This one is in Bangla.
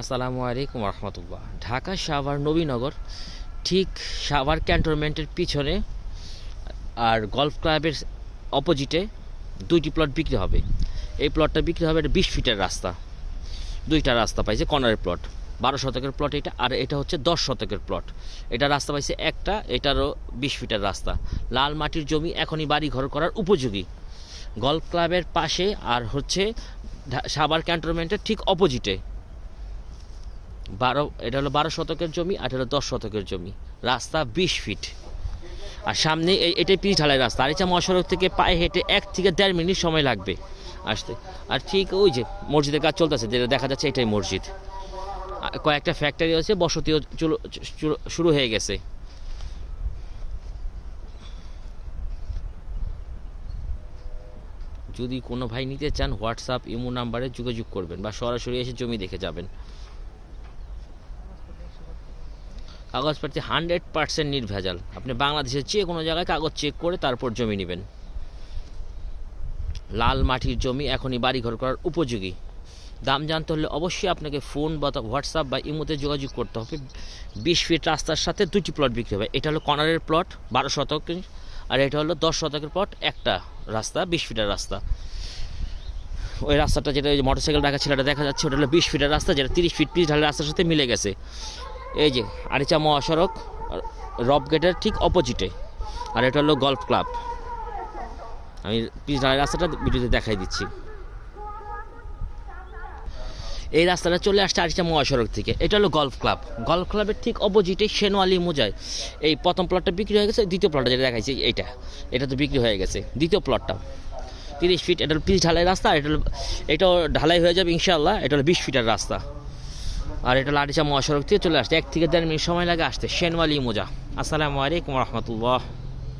আসসালামু আলাইকুম রহমতুল্লাহ ঢাকা সাভার নবীনগর, ঠিক সাভার ক্যান্টনমেন্টের পিছনে আর গলফ ক্লাবের অপোজিটে দুইটি প্লট বিক্রি হবে। এই প্লটটা বিক্রি হবে এটা বিশ ফিটের রাস্তা। দুইটা রাস্তা পাইছে কর্নারের প্লট, বারো শতকের প্লট এটা, আর এটা হচ্ছে দশ শতকের প্লট। এটা রাস্তা পাইছে একটা, এটারও বিশ ফিটের রাস্তা। লাল মাটির জমি এখনই বাড়ি ঘর করার উপযোগী। গলফ ক্লাবের পাশে আর হচ্ছে সাভার ক্যান্টনমেন্টের ঠিক অপোজিটে। বারো, এটা হলো বারো শতকের জমি, আর এটা হলো দশ শতকের জমি। রাস্তা বিশ ফিট আর সামনে এটাই পিচ ঢালাই রাস্তা। আর আরিচা মহাসড়ক থেকে পায়ে হেঁটে এক থেকে দেড় মিনিট সময় লাগবে। আসতে আর ঠিক ওই যে মসজিদের কাজ চলতেছে, যেটা দেখা যাচ্ছে এটাই মসজিদ। কয়েকটা ফ্যাক্টরি আছে, বসতিও শুরু হয়ে গেছে। যদি কোনো ভাই নিতে চান, হোয়াটসঅ্যাপ, ইমো নাম্বারে যোগাযোগ করবেন বা সরাসরি এসে জমি দেখে যাবেন। কাগজপত্রে হান্ড্রেড পার্সেন্ট নির্ভেজাল। আপনি বাংলাদেশের যে কোনো জায়গায় কাগজ চেক করে তারপর জমি নেবেন। লাল মাটির জমি এখনই বাড়িঘর করার উপযোগী। দাম জানতে হলে অবশ্যই আপনাকে ফোন বা হোয়াটসঅ্যাপ বা ইমোতে যোগাযোগ করতে হবে। বিশ ফিট রাস্তার সাথে দুটি প্লট বিক্রি হবে। এটা হলো কর্নারের প্লট বারো শতক আর এটা হলো দশ শতকের প্লট একটা রাস্তা, বিশ ফিটের রাস্তা। ওই রাস্তাটা যেটা মোটর সাইকেল রাখা ছিল দেখা যাচ্ছে, ওটা হলো বিশ ফিটের রাস্তা, যেটা তিরিশ ফিট পিচ ঢালের রাস্তার সাথে মিলে গেছে। এই যে আরিচা মহাসড়ক রব গেটের ঠিক অপোজিটে। আর এটা হলো গলফ ক্লাব। আমি ঢালের রাস্তাটা ভিডিওতে দেখাই দিচ্ছি। এই রাস্তাটা চলে আসছে আরিচা মহাসড়ক থেকে। এটা হলো গলফ ক্লাব। গলফ ক্লাবের ঠিক অপোজিটে শেনওয়ালি মোজায় এই প্রথম প্লটটা বিক্রি হয়ে গেছে, দ্বিতীয় প্লটটা যেটা দেখাইছি, এইটা। এটা তো বিক্রি হয়ে গেছে, দ্বিতীয় প্লটটা তিরিশ ফিট এটা হলো পিচ ঢালাই রাস্তা এটা এটাও ঢালাই হয়ে যাবে ইনশাল্লাহ এটা হলো বিশ ফিটের রাস্তা। আর এটা লাটিচা মহাসড়ক থেকে চলে আসছে। এক থেকে দেড় মিনিট সময় লাগে আসতে। শেনওয়ালি মোজা। আসসালামু আলাইকুম রহমতুল্লাহ।